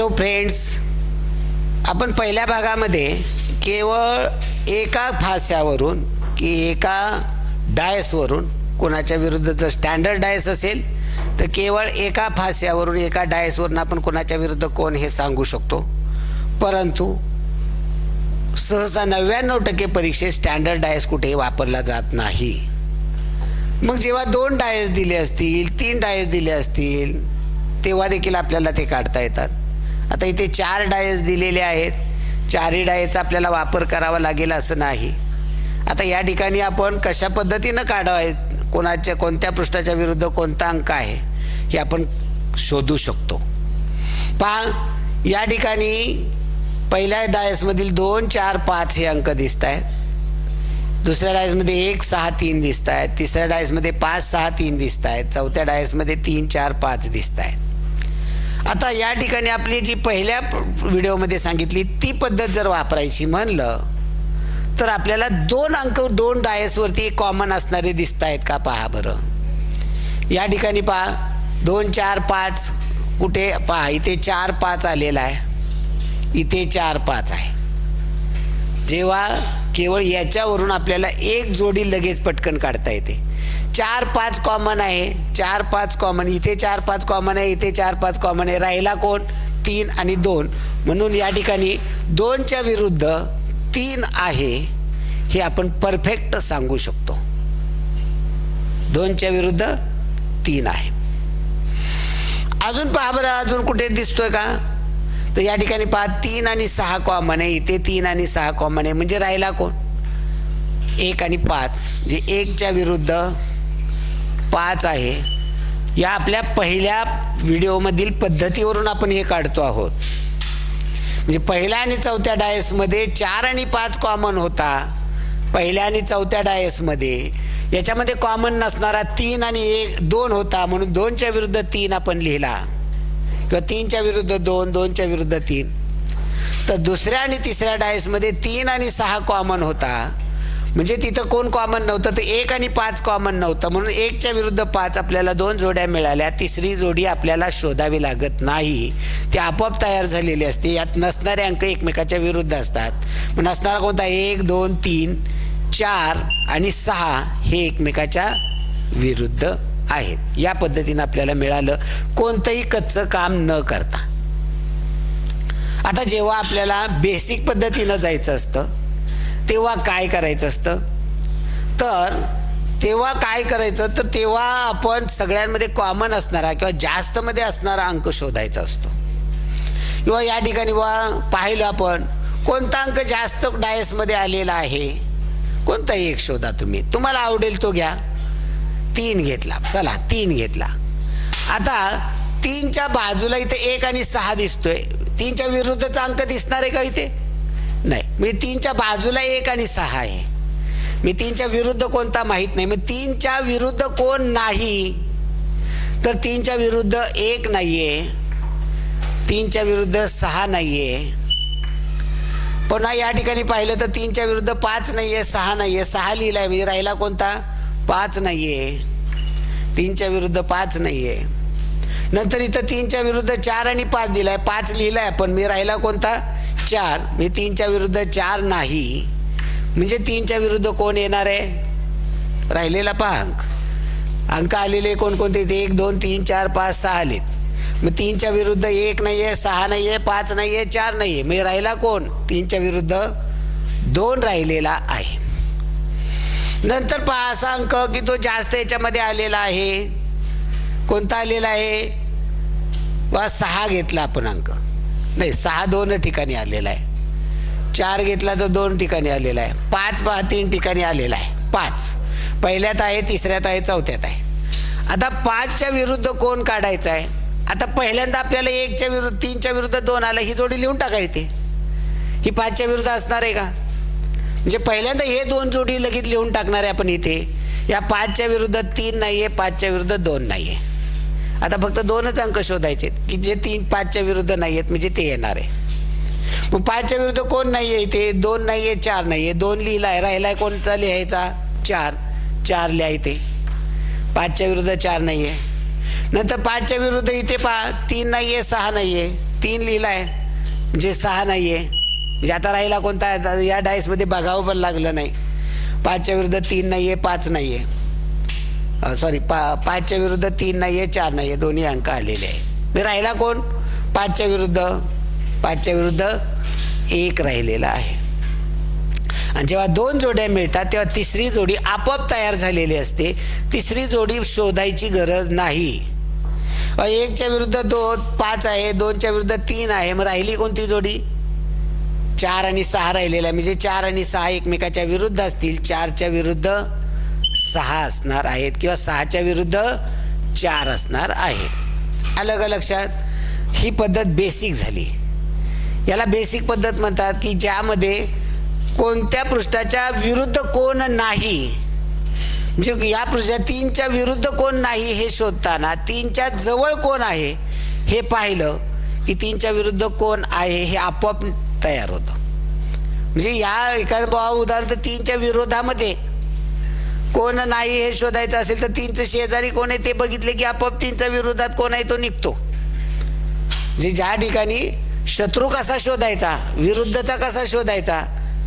Hello friends आपण पहिल्या भागामध्ये केवळ एका फास्यावरून की एका डायसवरून कोणाच्या जर स्टँडर्ड डायस असेल तर केवळ एका फास्यावरून एका डायसवरून आपण कोणाच्या विरुद्ध कोण हे सांगू शकतो. परंतु सहसा नव्याण्णव टक्के परीक्षेत स्टँडर्ड डायस कुठेही वापरला जात नाही. मग जेव्हा दोन डायस दिले असतील तीन डायस दिले असतील तेव्हा देखील आपल्याला ते काढता येतात. आता इथे चार डायस दिलेले आहेत. चारही डायचा आपल्याला वापर करावा लागेल असं नाही. आता या ठिकाणी आपण कशा पद्धतीनं काढावं कोणाच्या कोणत्या पृष्ठाच्या विरुद्ध कोणता अंक आहे हे आपण शोधू शकतो. पहा या ठिकाणी पहिल्या डायसमधील दोन चार पाच हे अंक दिसत आहेत दुसऱ्या डायसमध्ये एक सहा तीन दिसत आहेत तिसऱ्या डायसमध्ये पाच सहा तीन दिसत आहेत चौथ्या डायसमध्ये तीन चार पाच दिसत आहेत आता या ठिकाणी आपली जी पहिल्या व्हिडिओमध्ये सांगितली ती पद्धत जर वापरायची म्हणलं तर आपल्याला दोन अंक दोन डायसवरती कॉमन असणारे दिसत आहेत का पहा बरं. या ठिकाणी पहा दोन चार पाच कुठे? पहा इथे चार पाच आलेला आहे. इथे चार पाच आहे. जेव्हा केवळ याच्यावरून आपल्याला एक जोडी लगेच पटकन काढता येते. चार पाच कॉमन आहे. चार पाच कॉमन इथे चार पाच कॉमन आहे इथे चार पाच कॉमन आहे. राहिला कोण? तीन आणि दोन. म्हणून या ठिकाणी दोनच्या विरुद्ध तीन आहे हे आपण परफेक्ट सांगू शकतो. दोनच्या विरुद्ध तीन आहे. अजून पहा बरं अजून कुठे दिसतोय का? तर या ठिकाणी पहा तीन आणि सहा कॉमन आहे. इथे तीन आणि सहा कॉमन आहे. म्हणजे राहिला कोण? एक आणि पाच. म्हणजे एकच्या विरुद्ध पाच आहे. या आपल्या पहिल्या व्हिडिओमधील पद्धतीवरून आपण हे काढतो आहोत. म्हणजे पहिल्या आणि चौथ्या डायसमध्ये चार आणि पाच कॉमन होता. पहिल्या आणि चौथ्या डायसमध्ये. याच्यामध्ये कॉमन नसणारा तीन आणि एक दोन होता. म्हणून दोनच्या विरुद्ध तीन आपण लिहिला. किंवा तीनच्या विरुद्ध दोन दोनच्या विरुद्ध तीन. तर दुसऱ्या आणि तिसऱ्या डायसमध्ये तीन आणि सहा कॉमन होता. म्हणजे तिथं कोण कॉमन नव्हतं? तर एक आणि पाच कॉमन नव्हतं. म्हणून एकच्या विरुद्ध पाच आपल्याला दोन जोड्या मिळाल्या. तिसरी जोडी आपल्याला शोधावी लागत नाही. ती आपोआप तयार झालेली असते. यात नसणारे अंक एकमेकाच्या विरुद्ध असतात. मग नसणारा कोणता? एक दोन तीन चार आणि सहा हे एकमेकाच्या विरुद्ध आहेत. या पद्धतीनं आपल्याला मिळालं कोणतंही कच्चं काम न करता. आता जेव्हा आपल्याला बेसिक पद्धतीनं जायचं असतं तेव्हा काय करायचं असतं? तर तेव्हा काय करायचं? तर तेव्हा आपण सगळ्यांमध्ये कॉमन असणारा किंवा जास्तमध्ये असणारा अंक शोधायचा असतो. किंवा या ठिकाणी बा पाहिलं आपण कोणता अंक जास्त डायसमध्ये आलेला आहे? कोणताही एक शोधा तुम्ही. तुम्हाला आवडेल तो घ्या. तीन घेतला. चला तीन घेतला. आता तीनच्या बाजूला इथे एक आणि सहा दिसतोय. तीनच्या विरुद्धचा अंक दिसणार आहे का इथे? नाही. म्हणजे तीनच्या बाजूला एक आणि सहा आहे. मी तीनच्या विरुद्ध कोणता माहीत नाही. मग तीनच्या विरुद्ध कोण नाही तर तीनच्या विरुद्ध एक नाहीये. तीनच्या विरुद्ध सहा नाहीये. पुन्हा या ठिकाणी पाहिलं तर तीनच्या विरुद्ध पाच नाहीये सहा नाहीये. सहा लिहिलाय म्हणजे राहिला कोणता? पाच नाहीये. तीनच्या विरुद्ध पाच नाहीये. नंतर इथं तीनच्या विरुद्ध चार आणि पाच दिलाय. पाच लिहिलाय पण मी राहिला कोणता? चार मी तीनच्या विरुद्ध चार नाही. म्हणजे तीनच्या विरुद्ध कोण येणार आहे? राहिलेला पहा अंक. अंक आलेले कोणकोणते? ते एक दोन तीन चार पाच सहा आलेत. मग तीनच्या विरुद्ध एक नाही आहे सहा नाही आहे पाच नाही आहे चार नाही आहे म्हणजे राहिला कोण? तीनच्या विरुद्ध दोन राहिलेला आहे. नंतर पहा असा अंक की तो जास्त याच्यामध्ये आलेला आहे. कोणता आलेला आहे? वा सहा घेतला आपण अंक. नाही सहा दोन ठिकाणी आलेला आहे. चार घेतला तर दोन ठिकाणी आलेला आहे. पाच पहा तीन ठिकाणी आलेला आहे. पाच. पहिल्यात आहे तिसऱ्यात आहे चौथ्यात आहे. आता पाचच्या विरुद्ध कोण काढायचं आहे? आता पहिल्यांदा आपल्याला एकच्या विरुद्ध तीनच्या विरुद्ध दोन आलं ही जोडी लिहून टाकायची ही पाचच्या विरुद्ध असणार आहे का? म्हणजे पहिल्यांदा हे दोन जोडी लगेच लिहून टाकणार आहे आपण इथे. या पाचच्या विरुद्ध तीन नाही आहे पाचच्या विरुद्ध दोन नाही आहे आता फक्त दोनच अंक शोधायचे की जे तीन पाचच्या विरुद्ध नाही आहेत म्हणजे ते येणार आहे. मग पाचच्या विरुद्ध कोण नाही आहे इथे? दोन नाही आहे चार नाही आहे दोन लिहिला आहे राहिला आहे कोणता लिहायचा? चार. चार लिहा पाचच्या विरुद्ध चार नाही आहे नंतर पाचच्या विरुद्ध इथे पा तीन नाही आहे सहा नाही आहे तीन लिहिला आहे म्हणजे सहा नाही आहे म्हणजे आता राहिला कोणता? आता या डायसमध्ये बघावं पण लागलं नाही. पाचच्या विरुद्ध तीन नाही आहे पाच नाही आहे सॉरी पा पाचच्या विरुद्ध तीन नाही आहे चार नाही आहे दोन्ही अंक आलेले आहे मी राहिला कोण? पाचच्या विरुद्ध. पाचच्या विरुद्ध एक राहिलेला आहे. आणि जेव्हा दोन जोड्या मिळतात तेव्हा तिसरी जोडी आपोआप तयार झालेली असते. तिसरी जोडी शोधायची गरज नाही. एकच्या विरुद्ध दोन पाच आहे दोनच्या विरुद्ध तीन आहे. मग राहिली कोणती जोडी? चार आणि सहा राहिलेला आहे म्हणजे चार आणि सहा एकमेकाच्या विरुद्ध असतील. चारच्या विरुद्ध सहा असणार आहेत किंवा सहाच्या विरुद्ध चार असणार आहेत. आलं का लक्षात ही पद्धत बेसिक झाली. याला बेसिक पद्धत म्हणतात की ज्यामध्ये कोणत्या पृष्ठाच्या विरुद्ध कोण नाही म्हणजे या पृष्ठा तीनच्या विरुद्ध कोण नाही हे शोधताना तीनच्या जवळ कोण आहे हे पाहिलं की तीनच्या विरुद्ध कोण आहे हे आपोआप तयार होतं. म्हणजे या एखादं बाबा उदाहरण तीनच्या विरोधामध्ये कोण नाही हे शोधायचं असेल तर तीनचं शेजारी कोण आहे ते बघितले की आपोआप तीनच्या विरोधात कोण आहे तो निघतो. म्हणजे ज्या ठिकाणी शत्रू कसा शोधायचा विरुद्धचा कसा शोधायचा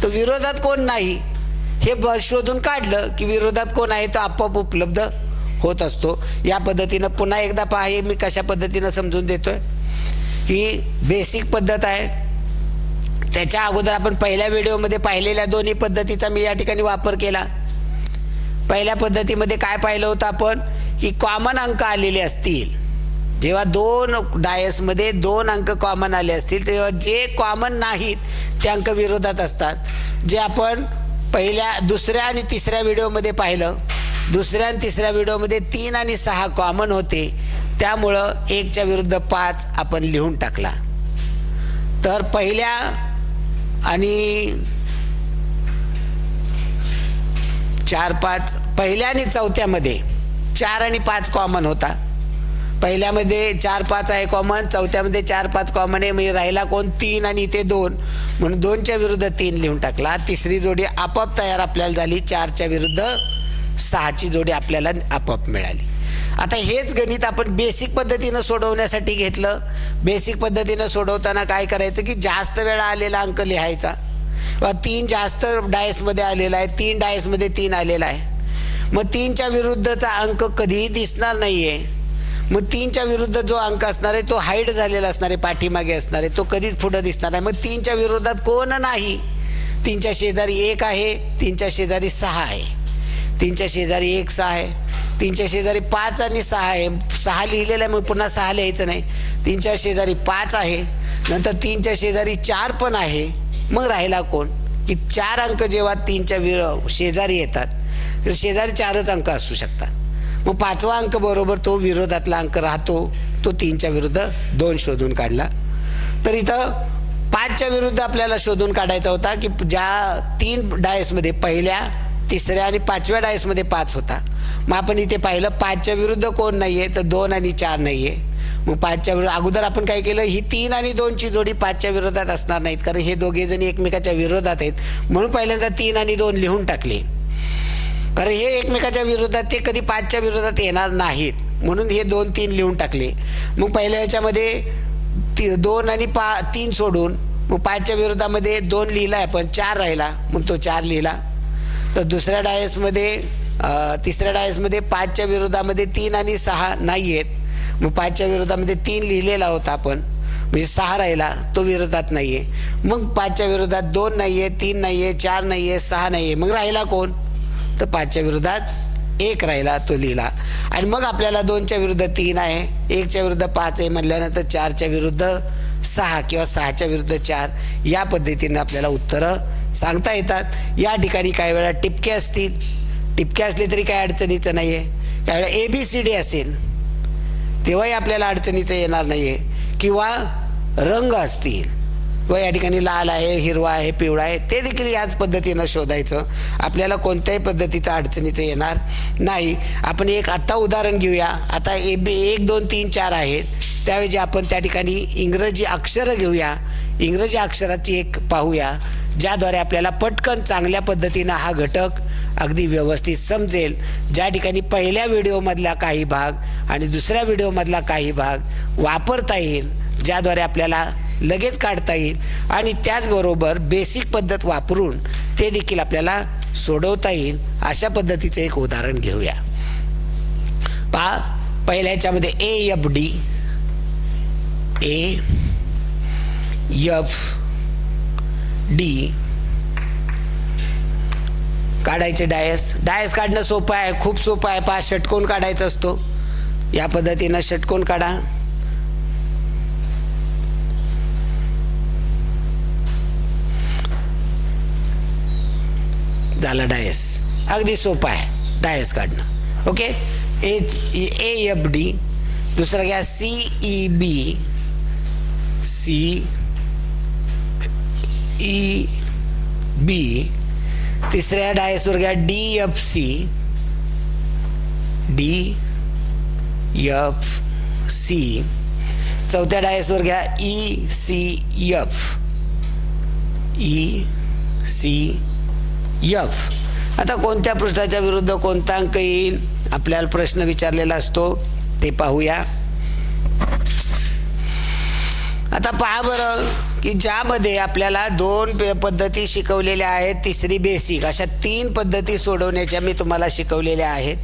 तो विरोधात कोण नाही हे ब शोधून काढलं की विरोधात कोण आहे तो आपोआप उपलब्ध होत असतो. या पद्धतीनं पुन्हा एकदा पहा हे मी कशा पद्धतीनं समजून देतोय. ही बेसिक पद्धत आहे. त्याच्या अगोदर आपण पहिल्या व्हिडिओमध्ये पाहिलेल्या दोन्ही पद्धतीचा मी या ठिकाणी वापर केला. पहिल्या पद्धतीमध्ये काय पाहिलं होतं आपण? की कॉमन अंक आलेले असतील. जेव्हा दोन डायसमध्ये दोन अंक कॉमन आले असतील तेव्हा जे कॉमन नाहीत ते अंक विरोधात असतात. जे आपण पहिल्या दुसऱ्या आणि तिसऱ्या व्हिडिओमध्ये पाहिलं दुसऱ्या आणि तिसऱ्या व्हिडिओमध्ये तीन आणि सहा कॉमन होते. त्यामुळं एकच्या विरुद्ध पाच आपण लिहून टाकला. तर पहिल्या आणि चार पाच पहिल्या आणि चौथ्यामध्ये. चार आणि पाच कॉमन होता. पहिल्यामध्ये चार पाच आहे कॉमन चौथ्यामध्ये चार पाच कॉमन आहे म्हणजे राहिला कोण? तीन आणि इथे दोन. म्हणून दोनच्या विरुद्ध तीन लिहून टाकला. तिसरी जोडी आपोआप तयार आपल्याला झाली. चारच्या विरुद्ध सहाची जोडी आपल्याला आपोआप मिळाली. आता हेच गणित आपण बेसिक पद्धतीनं सोडवण्यासाठी घेतलं. बेसिक पद्धतीनं सोडवताना काय करायचं की जास्त वेळा आलेला अंक लिहायचा. तीन जास्त डायसमध्ये आलेला आहे तीन डायसमध्ये तीन आलेला आहे. मग तीनच्या विरुद्धचा अंक कधीही दिसणार नाही आहे मग तीनच्या विरुद्ध जो अंक असणार आहे तो हाईड झालेला असणार आहे पाठीमागे असणार आहे तो कधीच पुढं दिसणार नाही. मग तीनच्या विरोधात कोण नाही? तीनच्या शेजारी एक आहे तीनच्या शेजारी सहा आहे. तीनच्या शेजारी एक सहा आहे. तीनच्या शेजारी पाच आणि सहा आहे. सहा लिहिलेलं आहे मग पुन्हा सहा लिहायचं नाही. तीनच्या शेजारी पाच आहे. नंतर तीनच्या शेजारी चार पण आहे. मग राहिला कोण? की चार अंक जेव्हा तीनच्या विर शेजारी येतात तर शेजारी चारच अंक असू शकतात. मग पाचवा अंक बरोबर तो विरोधातला अंक राहतो तो तीनच्या विरुद्ध दोन शोधून काढला. तर इथं पाचच्या विरुद्ध आपल्याला शोधून काढायचा होता की ज्या तीन डायसमध्ये पहिल्या तिसऱ्या आणि पाचव्या डायसमध्ये पाच होता. मग आपण इथे पाहिलं पाचच्या विरुद्ध कोण नाही आहे तर दोन आणि चार नाही आहे मग पाचच्या विरोधात अगोदर आपण काय केलं ही तीन आणि दोनची जोडी पाचच्या विरोधात असणार नाहीत कारण हे दोघे जणी एकमेकाच्या विरोधात आहेत. म्हणून पहिल्यांदा तीन आणि दोन लिहून टाकले. कारण हे एकमेकाच्या विरोधात ते कधी पाचच्या विरोधात येणार नाहीत. म्हणून हे दोन तीन लिहून टाकले. मग पहिल्या याच्यामध्ये ती दोन आणि पा तीन सोडून मग पाचच्या विरोधामध्ये दोन लिहिला आहे पण चार राहिला मग तो चार लिहिला. तर दुसऱ्या डायसमध्ये तिसऱ्या डायसमध्ये पाचच्या विरोधामध्ये तीन आणि सहा नाही आहेत मग पाचच्या विरोधामध्ये तीन लिहिलेला होता आपण. म्हणजे सहा राहिला तो विरोधात नाही आहे मग पाचच्या विरोधात दोन नाही आहे तीन नाही आहे चार नाही आहे सहा नाही आहे मग राहिला कोण? तर पाचच्या विरोधात एक राहिला तो लिहिला. आणि मग आपल्याला दोनच्या विरुद्ध तीन आहे. एकच्या विरुद्ध पाच आहे म्हणल्यानंतर चारच्या विरुद्ध सहा किंवा सहाच्या विरुद्ध चार. या पद्धतीने आपल्याला उत्तरं सांगता येतात. या ठिकाणी काही वेळा टिपके असतील. टिपके असले तरी काही अडचणीचं नाही आहे त्यावेळेला ए बी सी डी असेल. तेव्हाही आपल्याला अडचणीचं येणार नाही आहे किंवा रंग असतील. व या ठिकाणी लाल आहे हिरवा आहे पिवळा आहे ते देखील याच पद्धतीनं शोधायचं. आपल्याला कोणत्याही पद्धतीचं अडचणीचं येणार नाही. आपण एक आत्ता उदाहरण घेऊया. आता ए बी एक दोन तीन चार आहेत. त्याऐवजी आपण त्या ठिकाणी इंग्रजी अक्षरं घेऊया. इंग्रजी अक्षराची एक पाहूया ज्याद्वारे आपल्याला पटकन चांगल्या पद्धतीनं हा घटक अगदी व्यवस्थित समजेल. ज्या ठिकाणी पहिल्या व्हिडिओमधला काही भाग आणि दुसऱ्या व्हिडिओमधला काही भाग वापरता येईल ज्याद्वारे आपल्याला लगेच काढता येईल आणि त्याचबरोबर बेसिक पद्धत वापरून ते देखील आपल्याला सोडवता येईल अशा पद्धतीचं एक उदाहरण घेऊया. पा पहिल्या याच्यामध्ये A F D A F D काढायचे डायस. डायस काढणं सोपं आहे खूप सोपं आहे. पहा षटकोन काढायचा असतो. या पद्धतीनं षटकोन काढा. झालं डायस. अगदी सोपं आहे डायस काढणं. Okay? A A F D. दुसरा घ्या C E B. C E B. तिसऱ्या डायसवर घ्या D F C D F C चौथ्या डायसवर घ्या E C F E C F आता कोणत्या पृष्ठाच्या विरुद्ध कोणता अंक येईल? आपल्याला प्रश्न विचारलेला असतो. ते पाहूया. आता पहा बरं. की ज्यामध्ये आपल्याला दोन पद्धती शिकवलेल्या आहेत तिसरी बेसिक अशा तीन पद्धती सोडवण्याच्या मी तुम्हाला शिकवलेल्या आहेत.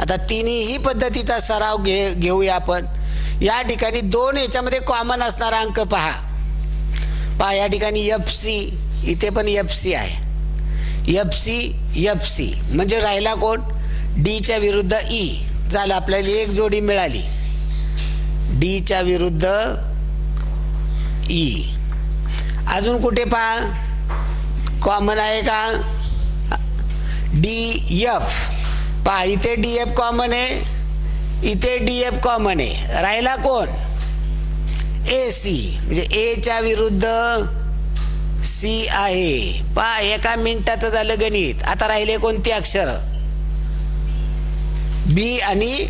आता तिन्ही पद्धतीचा सराव घे घेऊया आपण. या ठिकाणी दोन याच्यामध्ये कॉमन असणारा अंक पहा. पहा या ठिकाणी एफ सी इथे पण एफ सी आहे. एफ सी एफ सी म्हणजे राहिला कोण? डीच्या विरुद्ध ई झालं आपल्याला एक जोडी मिळाली. डीच्या विरुद्ध ई अजून कुठे पहा? कॉमन आहे का? डी एफ पहा इथे डी एफ कॉमन आहे. इथे डी एफ कॉमन आहे. राहिला कोण? ए सी म्हणजे एच्या विरुद्ध सी आहे. पहा एका मिनिटाचं झालं गणित. आता राहिले कोणती अक्षर? बी आणि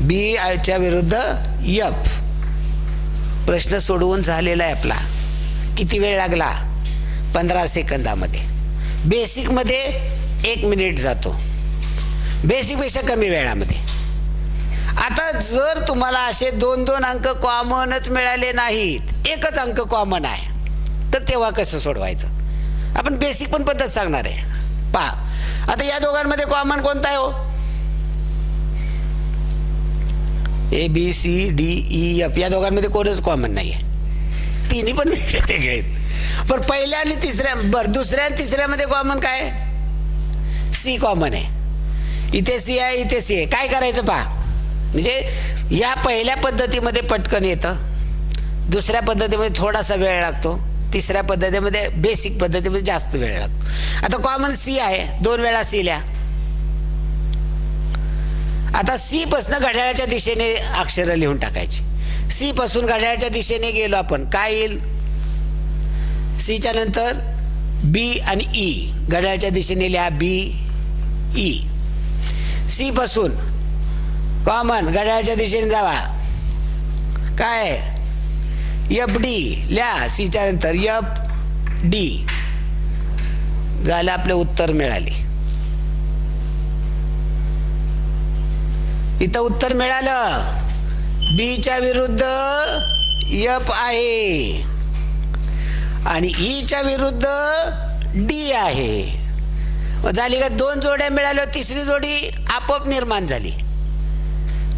बी आयच्या विरुद्ध यफ प्रश्न सोडवून झालेला आहे आपला. किती वेळ लागला? पंधरा सेकंदामध्ये. बेसिकमध्ये एक मिनिट जातो. बेसिकपेक्षा कमी वेळामध्ये. आता जर तुम्हाला असे दोन दोन अंक कॉमनच मिळाले नाहीत एकच अंक कॉमन आहे तर तेव्हा कसं सोडवायचं? आपण बेसिक पण पद्धत सांगणार आहे. पहा. आता या दोघांमध्ये कॉमन कोणता आहे हो? A B C D E F या दोघांमध्ये कोणच कॉमन नाही आहे तिन्ही पण वेगळे आहेत. पण पहिल्या आणि तिसऱ्या बरं दुसऱ्या आणि तिसऱ्यामध्ये कॉमन काय? सी कॉमन आहे. इथे सी आहे इथे सी आहे. काय करायचं पहा? म्हणजे या पहिल्या पद्धतीमध्ये पटकन येतं. दुसऱ्या पद्धतीमध्ये थोडासा वेळ लागतो. तिसऱ्या पद्धतीमध्ये बेसिक पद्धतीमध्ये जास्त वेळ लागतो. आता कॉमन सी आहे. दोन वेळा सी लिहा. आता सी पासनं घड्याळाच्या दिशेने अक्षरं लिहून टाकायची. सी पासून घड्याळाच्या दिशेने गेलो आपण काय येईल? सीच्या नंतर बी आणि ई घड्याळाच्या दिशेने लिहा बी ई सी पासून कॉमन घड्याळाच्या दिशेने जावा. काय? यफ डी लिहा सीच्या नंतर यफ डी झालं आपलं उत्तर मिळाले. इथं उत्तर मिळालं. बीच्या विरुद्ध यप आहे. आणि e ईच्या विरुद्ध डी आहे. झाली का दोन जोड्या मिळाल्या तिसरी जोडी आपोआप निर्माण झाली.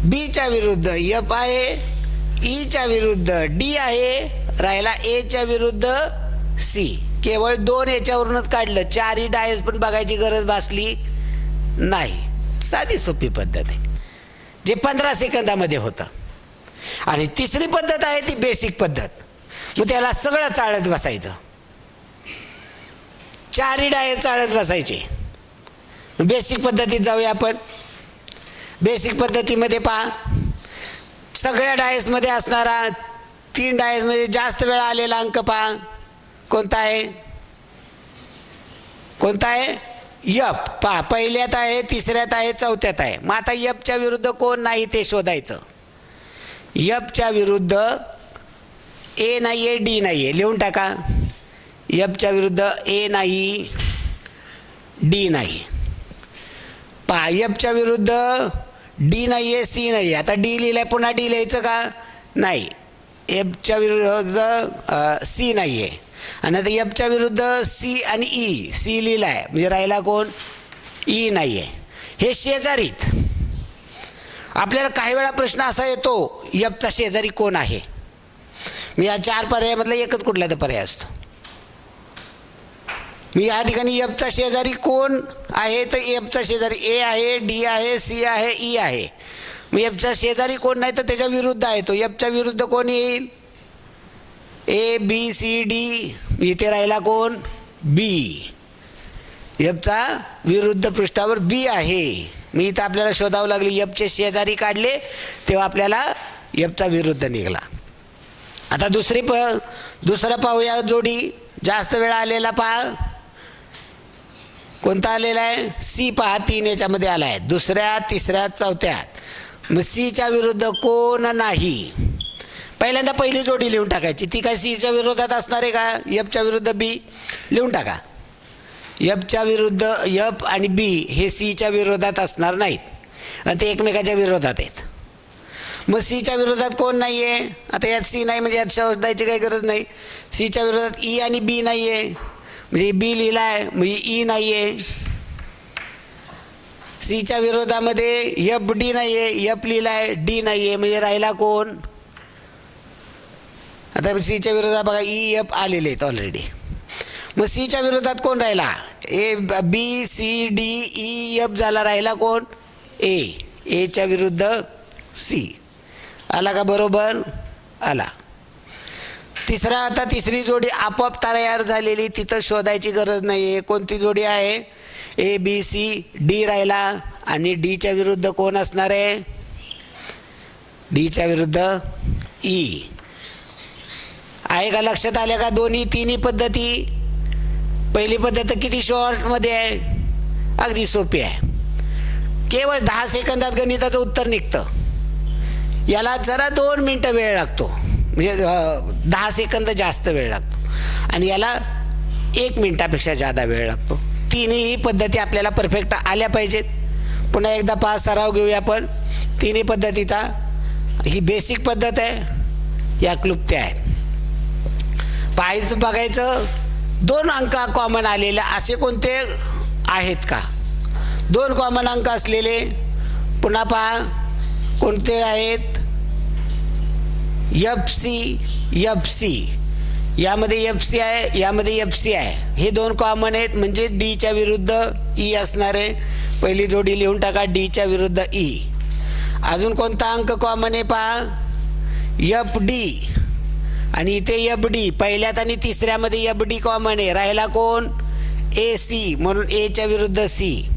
बीच्या विरुद्ध यप आहे e ईच्या विरुद्ध डी आहे राहिला एच्या विरुद्ध सी केवळ दोन याच्यावरूनच काढलं. चारही डायस पण बघायची गरज भासली नाही. साधी सोपी पद्धत आहे. जे पंधरा सेकंदामध्ये होतं. आणि तिसरी पद्धत आहे ती बेसिक पद्धत. मग त्याला सगळं चाळत बसायचं. चारी डायस चाळत बसायचे. बेसिक पद्धतीत जाऊया आपण. बेसिक पद्धतीमध्ये पहा. सगळ्या डायसमध्ये असणारा तीन डायसमध्ये जास्त वेळा आलेला अंक पहा. कोणता आहे? कोणता आहे? यप पहा पहिल्यात आहे तिसऱ्यात आहे चौथ्यात आहे. मग आता यपच्या विरुद्ध कोण नाही ते शोधायचं. यपच्या विरुद्ध ए नाही आहे डी नाही आहे लिहून टाका. यपच्या विरुद्ध ए नाही डी नाही. पहा यपच्या विरुद्ध डी नाही आहे सी नाही आहे आता डी लिहिलं आहे पुन्हा डी लिहायचं का? नाही. एपच्या विरुद्ध सी नाही आहे आणि आता यपच्या विरुद्ध सी आणि e. ई सी लिहिला आहे म्हणजे राहिला कोण? E ई नाही आहे हे शेजारीत. आपल्याला काही वेळा प्रश्न असा येतो यपचा शेजारी कोण आहे? मी या चार पर्यायामधला एकच कुठला तर पर्याय असतो. मी या ठिकाणी यपचा शेजारी कोण आहे तर एफचा शेजारी ए आहे डी आहे सी आहे ई आहे. मग एफचा शेजारी कोण नाही तर त्याच्या विरुद्ध आहे तो. एफच्या विरुद्ध कोण येईल? ए बी सी डी इथे राहिला कोण? बी यपचा विरुद्ध पृष्ठावर बी आहे. मी इथं आपल्याला शोधावं लागली यपचे शेजारी काढले तेव्हा आपल्याला यपचा विरुद्ध निघाला. आता दुसरी प दुसरं पाहूया जोडी. जास्त वेळ आलेला पहा. कोणता आलेला आहे? सी पहा तीन याच्यामध्ये आला आहे दुसऱ्या तिसऱ्या चौथ्यात मग सीच्या विरुद्ध कोण नाही? पहिल्यांदा पहिली जोडी लिहून टाकायची. ती काय सीच्या विरोधात असणार आहे का? यपच्या विरुद्ध बी लिहून टाका. यपच्या विरुद्ध यप आणि बी हे सीच्या विरोधात असणार नाहीत. आणि ते एकमेकाच्या विरोधात आहेत. मग सीच्या विरोधात कोण नाही आहे आता यात सी नाही म्हणजे यात शोधायची काही गरज नाही. सीच्या विरोधात ई आणि बी नाही आहे म्हणजे बी लिहिला आहे म्हणजे e ई नाही आहे सीच्या विरोधामध्ये यप डी नाही आहे यप लिहिला आहे डी नाही आहे म्हणजे राहिला कोण? आता सीच्या विरोधात बघा ई एफ आलेले आहेत ऑलरेडी मग सीच्या विरोधात कोण राहिला? A B C D E F झाला राहिला कोण? ए एच्या विरुद्ध सी आला का बरोबर? आला. तिसरा आता तिसरी जोडी आपोआप तयार झालेली तिथं शोधायची गरज नाही आहे कोणती जोडी आहे? ए बी सी डी राहिला आणि डीच्या विरुद्ध कोण असणार आहे? डीच्या विरुद्ध ई आहे का लक्षात आल्या का दोन्ही तिन्ही पद्धती? पहिली पद्धत किती शॉर्टमध्ये आहे? अगदी सोपी आहे. केवळ दहा सेकंदात गणिताचं उत्तर निघतं. याला जरा दोन मिनटं वेळ लागतो. म्हणजे दहा सेकंद जास्त वेळ लागतो. आणि याला एक मिनटापेक्षा जादा वेळ लागतो. तिन्ही पद्धती आपल्याला परफेक्ट आल्या पाहिजेत. पुन्हा एकदा पाच सराव घेऊया आपण. तिन्ही पद्धतीचा ही बेसिक पद्धत आहे. या क्लुप्त्या आहेत. पाहायचं बघायचं दोन अंक कॉमन आलेले असे कोणते आहेत का? दोन कॉमन अंक असलेले पुन्हा पहा कोणते आहेत? एफ सी एफ सी यामध्ये एफ सी आहे यामध्ये एफ सी आहे. हे दोन कॉमन आहेत म्हणजे डीच्या विरुद्ध ई असणारे. पहिली जोडी लिहून टाका डीच्या विरुद्ध ई अजून कोणता अंक कॉमन आहे पहा? एफ डी आणि इथे एफ डी पहिल्यात आणि तिसऱ्यामध्ये एफ डी कॉमन आहे. राहिला कोण? ए सी म्हणून एच्या विरुद्ध सी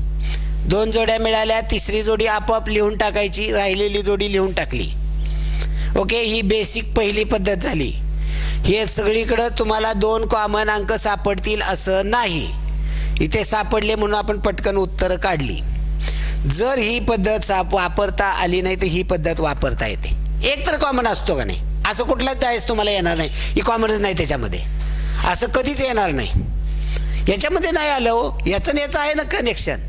दोन जोड्या मिळाल्या तिसरी जोडी आपोआप लिहून टाकायची राहिलेली जोडी लिहून टाकली. ओके ही बेसिक पहिली पद्धत झाली. हे सगळीकडं तुम्हाला दोन कॉमन अंक सापडतील असं नाही. इथे सापडले म्हणून आपण पटकन उत्तरं काढली. जर ही पद्धत साप वापरता आली नाही तर ही पद्धत वापरता येते. एक तर कॉमन असतो का नाही? असं कुठलाच त्यावेळेस तुम्हाला येणार नाही. ई कॉमनच नाही त्याच्यामध्ये. असं कधीच येणार नाही. याच्यामध्ये नाही आलं हो. याचं आणि याचं आहे ना कनेक्शन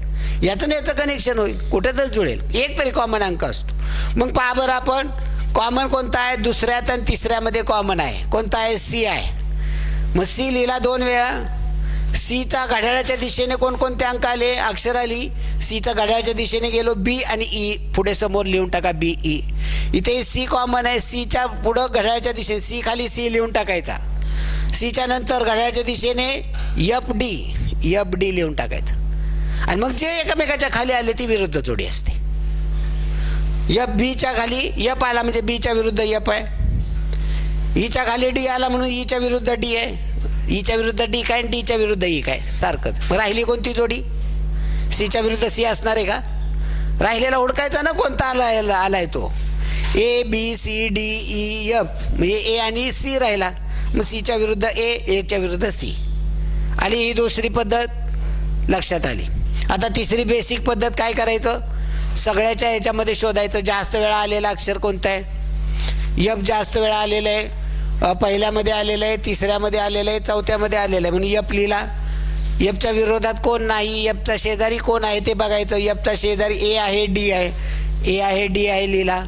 याचं आणि याचं कनेक्शन होईल. कुठे तर जुळेल. एक तरी कॉमन अंक असतो. मग पहा बरं आपण. कॉमन कोणता आहे? दुसऱ्यात आणि तिसऱ्यामध्ये कॉमन आहे. कोणता आहे? सी आहे. मग सी लिहिला दोन वेळा. सीचा घड्याळाच्या दिशेने कोणकोणते अंक आले? अक्षर आली. सीचा घड्याळाच्या दिशेने गेलो बी आणि ई. पुढे समोर लिहून टाका बी ई. इथे सी कॉमन आहे. सीच्या पुढं घड्याळाच्या दिशेने सी खाली सी लिहून टाकायचा. सीच्या नंतर घड्याळाच्या दिशेने यप डी यप डी लिहून टाकायचं. आणि मग जे एकमेकाच्या खाली आले ती विरुद्ध जोडी असते. यप बीच्या खाली यप आला म्हणजे बीच्या विरुद्ध यप आहे. E ईच्या खाली डी आला म्हणून e ईच्या विरुद्ध डी आहे. ईच्या विरुद्ध डी काय आणि डीच्या विरुद्ध ई काय? सारखंच. मग राहिली कोणती जोडी? सीच्या विरुद्ध सी असणार आहे का? राहिलेला ओळखायचा ना कोणता आला आलाय तो? A B C D E F म्हणजे ए आणि सी राहिला. मग सीच्या विरुद्ध ए एच्या विरुद्ध सी आली ही दुसरी पद्धत? लक्षात आली. आता तिसरी बेसिक पद्धत काय करायचं? सगळ्याच्या ह्याच्यामध्ये शोधायचं. जास्त वेळा आलेलं अक्षर कोणतं आहे? यप जास्त वेळा आलेलं आहे. पहिल्यामध्ये आलेलं आहे तिसऱ्यामध्ये आलेलं आहे चौथ्यामध्ये आलेलं आहे. म्हणून यप लिहिला. यपच्या विरोधात कोण नाही यपचा शेजारी कोण आहे ते बघायचं. यपचा शेजारी ए आहे डी आहे. ए आहे डी आहे लिहिला.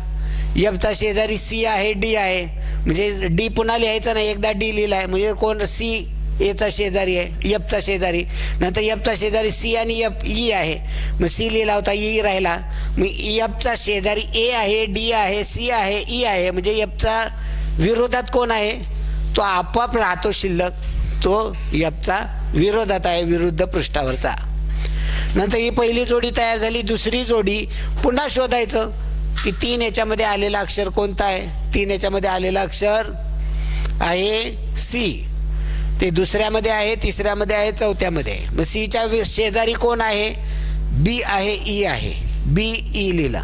यफचा शेजारी सी आहे डी आहे. म्हणजे डी पुन्हा लिहायचं नाही एकदा डी लिहिला आहे म्हणजे कोण सी एचा शेजारी आहे यफचा शेजारी. नंतर यफचा शेजारी सी आणि यफ ई आहे. मग सी लिहिला होता ई राहिला. मग यफचा शेजारी ए आहे डी आहे सी आहे ई आहे. म्हणजे यफचा विरोधात कोण आहे? तो आपोआप राहतो शिल्लक. तो यपचा विरोधात आहे विरुद्ध पृष्ठावरचा. नंतर ही पहिली जोडी तयार झाली दुसरी जोडी पुन्हा शोधायचं. की तीन याच्यामध्ये आलेलं अक्षर कोणता आहे? तीन याच्यामध्ये आलेलं अक्षर आहे सी ते दुसऱ्यामध्ये आहे तिसऱ्यामध्ये आहे चौथ्यामध्ये. आहे मग सीच्या शेजारी कोण आहे? बी आहे ई आहे. बी ई e लिहिलं.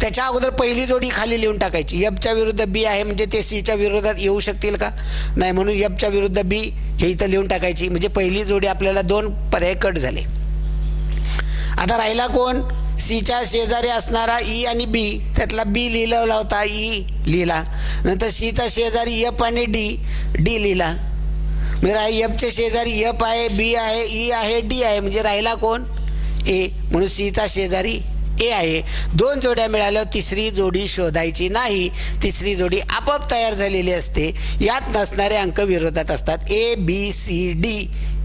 त्याच्या अगोदर पहिली जोडी खाली लिहून टाकायची. यबच्या विरुद्ध बी आहे म्हणजे ते सीच्या विरोधात येऊ शकतील का? नाही म्हणून यबच्या विरुद्ध बी हे इथं लिहून टाकायची. म्हणजे पहिली जोडी आपल्याला दोन पर्याय कट झाले. आता राहिला कोण? सीच्या शेजारी असणारा ई आणि बी त्यातला बी लिहिलेला होता ई लिहिला. नंतर सीचा शेजारी यप आणि डी डी लिहिला. म्हणजे रा यपच्या शेजारी यप आहे बी आहे ई आहे डी आहे. म्हणजे राहिला कोण? ए म्हणून सीचा शेजारी ए आहे. दोन जोड्या मिळाल्यावर तिसरी जोडी शोधायची नाही. तिसरी जोडी आपोआप तयार झालेली असते. यात नसणारे अंक विरोधात असतात. A B C D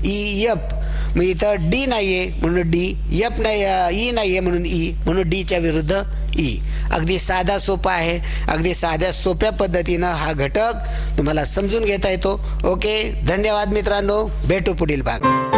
E yup मग इथं डी नाही e आहे म्हणून डी यप नाही ई नाही आहे म्हणून ई म्हणून डीच्या विरुद्ध ई अगदी साधा सोपा आहे. अगदी साध्या सोप्या पद्धतीनं हा घटक तुम्हाला समजून घेता येतो. ओके धन्यवाद मित्रांनो. भेटू पुढील भाग